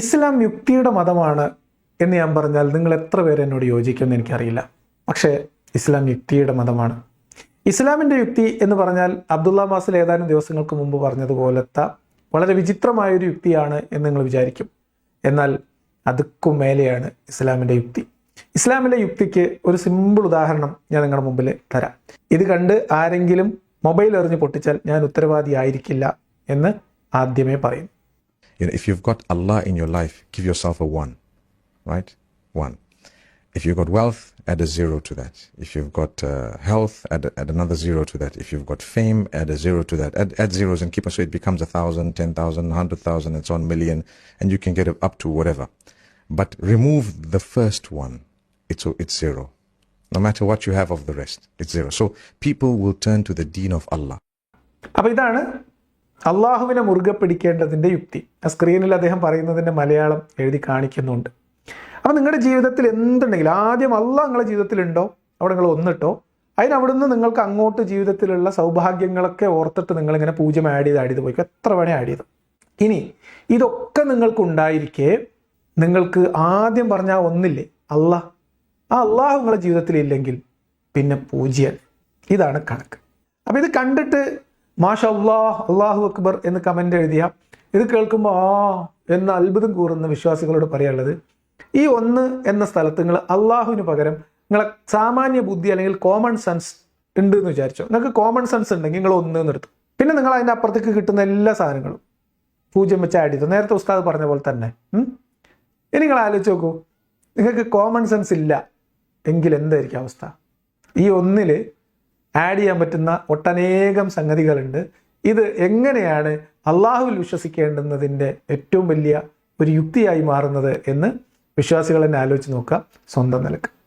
ഇസ്ലാം യുക്തിയുടെ മതമാണ് എന്ന് ഞാൻ പറഞ്ഞാൽ നിങ്ങൾ എത്ര പേര് എന്നോട് യോജിക്കുമെന്ന് എനിക്കറിയില്ല. പക്ഷേ ഇസ്ലാം യുക്തിയുടെ മതമാണ്. ഇസ്ലാമിന്റെ യുക്തി എന്ന് പറഞ്ഞാൽ അബ്ദുള്ള മാസിൽ ഏതാനും ദിവസങ്ങൾക്ക് മുമ്പ് പറഞ്ഞതുപോലത്തെ വളരെ വിചിത്രമായൊരു യുക്തിയാണ് എന്ന് നിങ്ങൾ വിചാരിക്കും. എന്നാൽ അതുക്കും മേലെയാണ് ഇസ്ലാമിന്റെ യുക്തി. ഇസ്ലാമിലെ യുക്തിക്ക് ഒരു സിമ്പിൾ ഉദാഹരണം ഞാൻ നിങ്ങളുടെ മുമ്പിൽ തരാം. ഇത് കണ്ട് ആരെങ്കിലും മൊബൈൽ എറിഞ്ഞ് പൊട്ടിച്ചാൽ ഞാൻ ഉത്തരവാദിയായിരിക്കില്ല എന്ന് ആദ്യമേ പറയുന്നു. You know, if you've got Allah in your life, give yourself a one, right? One. If you've got wealth, add a zero to that. If you've got uh, health, add, add another zero to that. If you've got fame, add a zero to that. Add, add zeros and keep it so it becomes a thousand, ten thousand, hundred thousand, and so on, million, and you can get it up to whatever. But remove the first one, it's it's zero. No matter what you have of the rest, it's zero. So people will turn to the deen of Allah. അപ്പോൾ ഇതാണ് അള്ളാഹുവിനെ മുറുകെ പിടിക്കേണ്ടതിന്റെ യുക്തി. സ്ക്രീനിൽ അദ്ദേഹം പറയുന്നതിന്റെ മലയാളം എഴുതി കാണിക്കുന്നുണ്ട്. അപ്പോൾ നിങ്ങളുടെ ജീവിതത്തിൽ എന്തുണ്ടെങ്കിലും ആദ്യം അള്ളാഹ് നിങ്ങളുടെ ജീവിതത്തിലുണ്ടോ? അവിടെ നിങ്ങൾ ഒന്നിട്ടോ? അതിനവിടുന്ന് നിങ്ങൾക്ക് അങ്ങോട്ട് ജീവിതത്തിലുള്ള സൗഭാഗ്യങ്ങളൊക്കെ ഓർത്തിട്ട് നിങ്ങളിങ്ങനെ പൂജ്യം ആഡ് ചെയ്ത് ആഡ് ചെയ്ത് പോയി എത്ര വേണേ ആഡ് ചെയ്തു. ഇനി ഇതൊക്കെ നിങ്ങൾക്കുണ്ടായിരിക്കെ നിങ്ങൾക്ക് ആദ്യം പറഞ്ഞ ആ ഒന്നില്ലേ? അള്ളാഹ്. ആ അള്ളാഹ് നിങ്ങളുടെ ജീവിതത്തിലില്ലെങ്കിൽ പിന്നെ പൂജ്യം. ഇതാണ് കണക്ക്. അപ്പോൾ ഇത് കണ്ടിട്ട് മാഷ അള്ളാഹ് അക്ബർ എന്ന് കമന്റ് എഴുതിയ ഇത് കേൾക്കുമ്പോൾ ആ എന്ന അത്ഭുതം കൂറുന്ന വിശ്വാസികളോട് പറയാനുള്ളത് ഈ ഒന്ന് എന്ന സ്ഥലത്ത് നിങ്ങൾ അള്ളാഹുവിന് പകരം നിങ്ങളെ സാമാന്യ ബുദ്ധി അല്ലെങ്കിൽ കോമൺ സെൻസ് ഉണ്ട് എന്ന് വിചാരിച്ചോ. നിങ്ങൾക്ക് കോമൺ സെൻസ് ഉണ്ടെങ്കിൽ നിങ്ങൾ ഒന്ന് നിർത്തും പിന്നെ നിങ്ങൾ അതിന്റെ അപ്പുറത്തേക്ക് കിട്ടുന്ന എല്ലാ സാധനങ്ങളും പൂജ്യം വെച്ച് ആഡ് ചെയ്തു. നേരത്തെ ഉസ്താദ് പറഞ്ഞ പോലെ തന്നെ ഇനി നിങ്ങൾ ആലോചിച്ച് നോക്കൂ. നിങ്ങൾക്ക് കോമൺ സെൻസ് ഇല്ല. എങ്കിൽ എന്തായിരിക്കും അവസ്ഥ? ഈ ഒന്നിൽ ആഡ് ചെയ്യാൻ പറ്റുന്ന ഒട്ടനേകം സംഗതികളുണ്ട്. ഇത് എങ്ങനെയാണ് അള്ളാഹുവിൽ വിശ്വസിക്കേണ്ടുന്നതിന്റെ ഏറ്റവും വലിയ ഒരു യുക്തിയായി മാറുന്നത് എന്ന് വിശ്വാസികൾ തന്നെ ആലോചിച്ച് നോക്കുക സ്വന്തം നിലയ്ക്ക്.